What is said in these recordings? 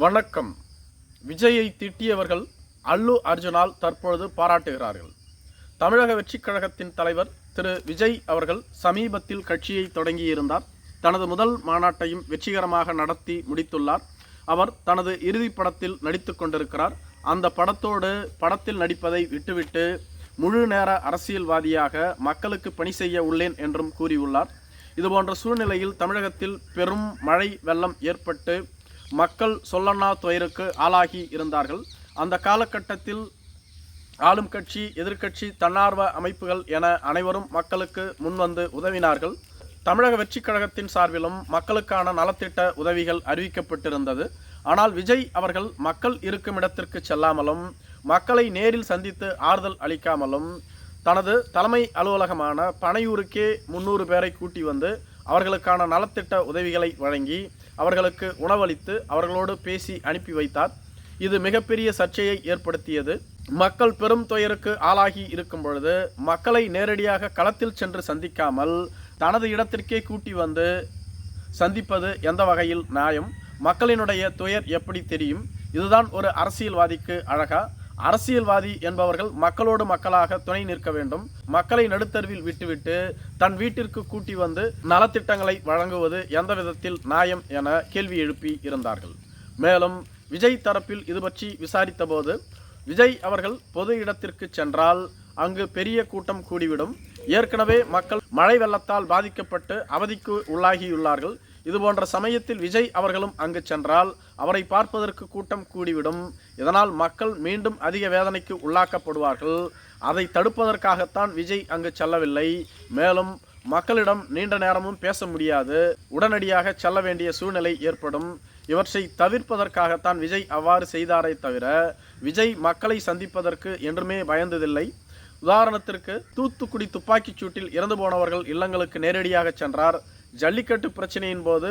வணக்கம். விஜயை திட்டியவர்கள் அல்லு அர்ஜுனால் தற்பொழுது பாராட்டுகிறார்கள். தமிழக வெற்றிக் கழகத்தின் தலைவர் திரு விஜய் அவர்கள் சமீபத்தில் கட்சியை தொடங்கியிருந்தார். தனது முதல் மாநாட்டையும் வெற்றிகரமாக நடத்தி முடித்துள்ளார். அவர் தனது இறுதி படத்தில் நடித்து கொண்டிருக்கிறார். அந்த படத்தோடு படத்தில் நடிப்பதை விட்டுவிட்டு முழு நேர அரசியல்வாதியாக மக்களுக்கு பணி செய்ய உள்ளேன் என்றும் கூறியுள்ளார். இதுபோன்ற சூழ்நிலையில் தமிழகத்தில் பெரும் மழை வெள்ளம் ஏற்பட்டு மக்கள் சொல்லண்ணா துயருக்கு ஆளாகி இருந்தார்கள். அந்த காலகட்டத்தில் ஆளும் கட்சி எதிர்க்கட்சி தன்னார்வ அமைப்புகள் என அனைவரும் மக்களுக்கு முன்வந்து உதவினார்கள். தமிழக வெற்றிக் கழகத்தின் சார்பிலும் மக்களுக்கான நலத்திட்ட உதவிகள் அறிவிக்கப்பட்டிருந்தது. ஆனால் விஜய் அவர்கள் மக்கள் இருக்கும் இடத்திற்கு செல்லாமலும் மக்களை நேரில் சந்தித்து ஆறுதல் அளிக்காமலும் தனது தலைமை அலுவலகமான பனையூருக்கே முன்னூறு பேரை கூட்டி வந்து அவர்களுக்கான நலத்திட்ட உதவிகளை வழங்கி அவர்களுக்கு உணவளித்து அவர்களோடு பேசி அனுப்பி வைத்தார். இது மிகப்பெரிய சர்ச்சையை ஏற்படுத்தியது. மக்கள் பெரும் துயருக்கு ஆளாகி இருக்கும் பொழுது மக்களை நேரடியாக களத்தில் சென்று சந்திக்காமல் தனது இடத்திற்கே கூட்டி வந்து சந்திப்பது எந்த வகையில் நியாயம்? மக்களினுடைய துயர் எப்படி தெரியும்? இதுதான் ஒரு அரசியல்வாதிக்கு அழகா? அரசியல்வாதி என்பவர்கள் மக்களோடு மக்களாக துணை நிற்க வேண்டும். மக்களை நடுத்தருவில் விட்டுவிட்டு தன் வீட்டிற்கு கூட்டி வந்து நலத்திட்டங்களை வழங்குவது எந்த விதத்தில் நியாயம் என கேள்வி எழுப்பி இருந்தார்கள். மேலும் விஜய் தரப்பில் இது பற்றி விசாரித்தபோது விஜய் அவர்கள் பொது இடத்திற்கு சென்றால் அங்கு பெரிய கூட்டம் கூடிவிடும். ஏற்கனவே மக்கள் மழை வெள்ளத்தால் பாதிக்கப்பட்டு அவதிக்கு உள்ளாகியுள்ளார்கள். இதுபோன்ற சமயத்தில் விஜய் அவர்களும் அங்கு சென்றால் அவரை பார்ப்பதற்கு கூட்டம் கூடிவிடும். இதனால் மக்கள் மீண்டும் அதிக வேதனைக்கு உள்ளாக்கப்படுவார்கள். அதை தடுப்பதற்காகத்தான் விஜய் அங்கு செல்லவில்லை. மேலும் மக்களிடம் நீண்ட நேரமும் பேச முடியாது. உடனடியாக செல்ல வேண்டிய சூழ்நிலை ஏற்படும். இவற்றை தவிர்ப்பதற்காகத்தான் விஜய் அவ்வாறு செய்தாரே தவிர விஜய் மக்களை சந்திப்பதற்கு என்றுமே பயந்ததில்லை. உதாரணத்திற்கு தூத்துக்குடி துப்பாக்கிச் சூட்டில் இறந்து போனவர்கள் இல்லங்களுக்கு நேரடியாக சென்றார். ஜல்லிக்கட்டு பிரச்சனையின் போது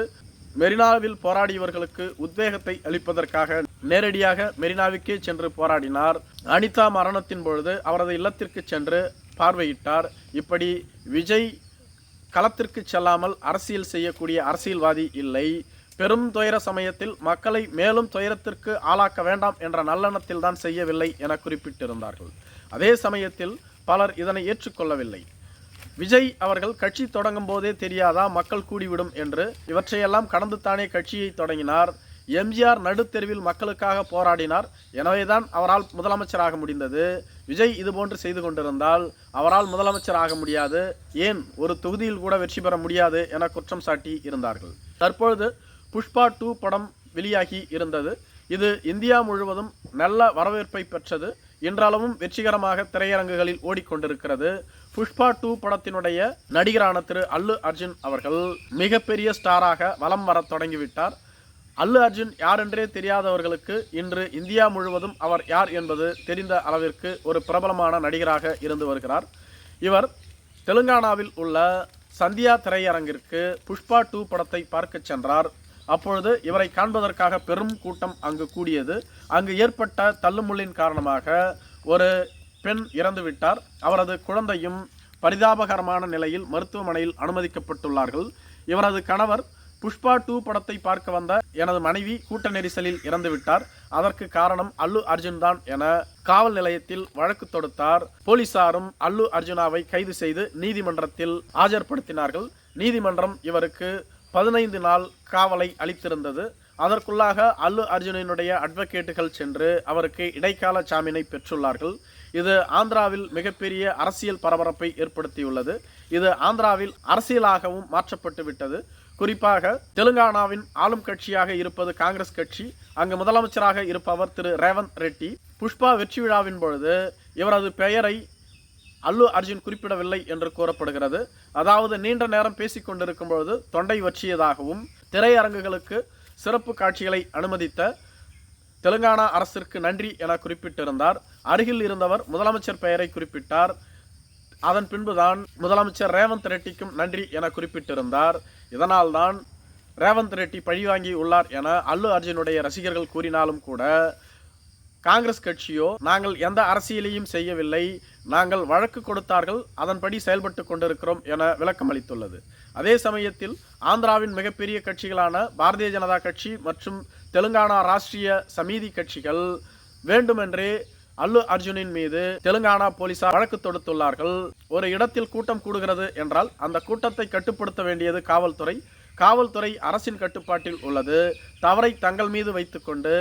மெரினாவில் போராடியவர்களுக்கு உத்வேகத்தை அளிப்பதற்காக நேரடியாக மெரினாவுக்கே சென்று போராடினார். அனிதா மரணத்தின் பொழுது அவரது இல்லத்திற்கு சென்று பார்வையிட்டார். இப்படி விஜய் களத்திற்கு செல்லாமல் அரசியல் செய்யக்கூடிய அரசியல்வாதி இல்லை. பெரும் துயர சமயத்தில் மக்களை மேலும் துயரத்திற்கு ஆளாக்க வேண்டாம் என்ற நல்லெண்ணத்தில் தான் செய்யவில்லை என குறிப்பிட்டிருந்தார்கள். அதே சமயத்தில் பலர் இதனை ஏற்றுக்கொள்ளவில்லை. விஜய் அவர்கள் கட்சி தொடங்கும் போதே தெரியாதா மக்கள் கூடிவிடும் என்று இவற்றையெல்லாம் கடந்து தானே கட்சியை தொடங்கினார். எம்ஜிஆர் நடுத்தெருவில் மக்களுக்காக போராடினார். எனவேதான் அவரால் முதலமைச்சராக முடிந்தது. விஜய் இதுபோன்று செய்து கொண்டிருந்தால் அவரால் முதலமைச்சராக முடியாது. ஏன்? ஒரு தொகுதியில் கூட வெற்றி பெற முடியாது என குற்றம் சாட்டி இருந்தார்கள். தற்பொழுது புஷ்பா டூ படம் வெளியாகி இருந்தது. இது இந்தியா முழுவதும் நல்ல வரவேற்பை பெற்றது. இன்றளவும் வெற்றிகரமாக திரையரங்குகளில் ஓடிக்கொண்டிருக்கிறது. புஷ்பா டூ படத்தினுடைய நடிகரான திரு அல்லு அர்ஜுன் அவர்கள் மிகப்பெரிய ஸ்டாராக வலம் வர தொடங்கிவிட்டார். அல்லு அர்ஜுன் யாரென்றே தெரியாதவர்களுக்கு இன்று இந்தியா முழுவதும் அவர் யார் என்பது தெரிந்த அளவிற்கு ஒரு பிரபலமான நடிகராக இருந்து வருகிறார். இவர் தெலுங்கானாவில் உள்ள சந்தியா திரையரங்கிற்கு புஷ்பா டூ படத்தை பார்க்கச் சென்றார். அப்பொழுது இவரை காண்பதற்காக பெரும் கூட்டம் அங்கு கூடியது. அங்கு ஏற்பட்ட தள்ளுமுள்ளின் காரணமாக ஒரு பெண் இறந்துவிட்டார். அவரது குழந்தையும் பரிதாபகரமான நிலையில் மருத்துவமனையில் அனுமதிக்கப்பட்டுள்ளார்கள். இவரது கணவர் புஷ்பா டூ படத்தை பார்க்க வந்த எனது மனைவி கூட்ட நெரிசலில் இறந்துவிட்டார். அதற்கு காரணம் அல்லு அர்ஜுன் தான் என காவல் நிலையத்தில் வழக்கு தொடுத்தார். போலீசாரும் அல்லு அர்ஜுனாவை கைது செய்து நீதிமன்றத்தில் ஆஜர்படுத்தினார்கள். நீதிமன்றம் இவருக்கு பதினைந்து நாள் காவலை அளித்திருந்தது. அதற்குள்ளாக அல்லு அர்ஜுனனுடைய அட்வொகேட்டுகள் சென்று அவருக்கு இடைக்கால ஜாமீனை பெற்றுள்ளார்கள். இது ஆந்திராவில் மிகப்பெரிய அரசியல் பரபரப்பை ஏற்படுத்தியுள்ளது. இது ஆந்திராவில் அரசியலாகவும் மாற்றப்பட்டு விட்டது. குறிப்பாக தெலுங்கானாவின் ஆளும் கட்சியாக இருப்பது காங்கிரஸ் கட்சி. அங்கு முதலமைச்சராக இருப்பவர் திரு ரேவந்த் ரெட்டி. புஷ்பா வெற்றி விழாவின் பொழுது இவரது பெயரை அல்லு அர்ஜுன் குறிப்பிடவில்லை என்று கூறப்படுகிறது. அதாவது நீண்ட நேரம் பேசிக்கொண்டிருக்கும் பொழுது தொண்டை வற்றியதாகவும் திரையரங்குகளுக்கு சிறப்பு காட்சிகளை அனுமதித்த தெலுங்கானா அரசிற்கு நன்றி என குறிப்பிட்டிருந்தார். அருகில் இருந்தவர் முதலமைச்சர் பெயரை குறிப்பிட்டார். அதன் பின்புதான் முதலமைச்சர் ரேவந்த் ரெட்டிக்கும் நன்றி என குறிப்பிட்டிருந்தார். இதனால்தான் ரேவந்த் ரெட்டி பழிவாங்கி உள்ளார் என அல்லு அர்ஜுனுடைய ரசிகர்கள் கூறினாலும் கூட காங்கிரஸ் கட்சியோ நாங்கள் எந்த அரசியலையும் செய்யவில்லை. நாங்கள் வழக்கு கொடுத்தார்கள் அதன்படி செயல்பட்டு கொண்டிருக்கிறோம் என விளக்கம் அளித்துள்ளது அதே சமயத்தில் ஆந்திராவின் மிகப்பெரிய கட்சிகளான பாரதிய ஜனதா கட்சி மற்றும் தெலுங்கானா ராஷ்டிரிய சமீதி கட்சிகள் வேண்டுமென்றே அல்லு அர்ஜுனின் மீது தெலுங்கானா போலீசார் வழக்கு தொடுத்துள்ளார்கள். ஒரு இடத்தில் கூட்டம் கூடுகிறது என்றால் அந்த கூட்டத்தை கட்டுப்படுத்த வேண்டியது காவல்துறை. காவல்துறை அரசின் கட்டுப்பாட்டில் உள்ளது. தவறை தங்கள் மீது வைத்துக்கொண்டு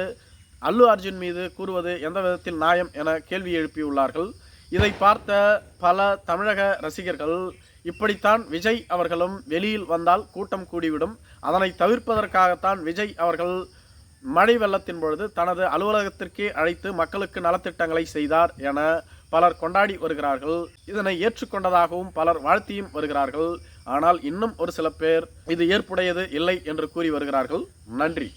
அல்லு அர்ஜுன் மீது கூறுவது எந்த விதத்தில் நியாயம் என கேள்வி எழுப்பியுள்ளார்கள். இதை பார்த்த பல தமிழக ரசிகர்கள் இப்படித்தான் விஜய் அவர்களும் வெளியில் வந்தால் கூட்டம் கூடிவிடும். அதனை தவிர்ப்பதற்காகத்தான் விஜய் அவர்கள் மழை வெள்ளத்தின் பொழுது தனது அலுவலகத்திற்கே அழைத்து மக்களுக்கு நலத்திட்டங்களை செய்தார் என பலர் கொண்டாடி வருகிறார்கள். இதனை ஏற்றுக்கொண்டதாகவும் பலர் வாழ்த்தியும் வருகிறார்கள். ஆனால் இன்னும் ஒரு சில பேர் இது ஏற்புடையது இல்லை என்று கூறி வருகிறார்கள். நன்றி.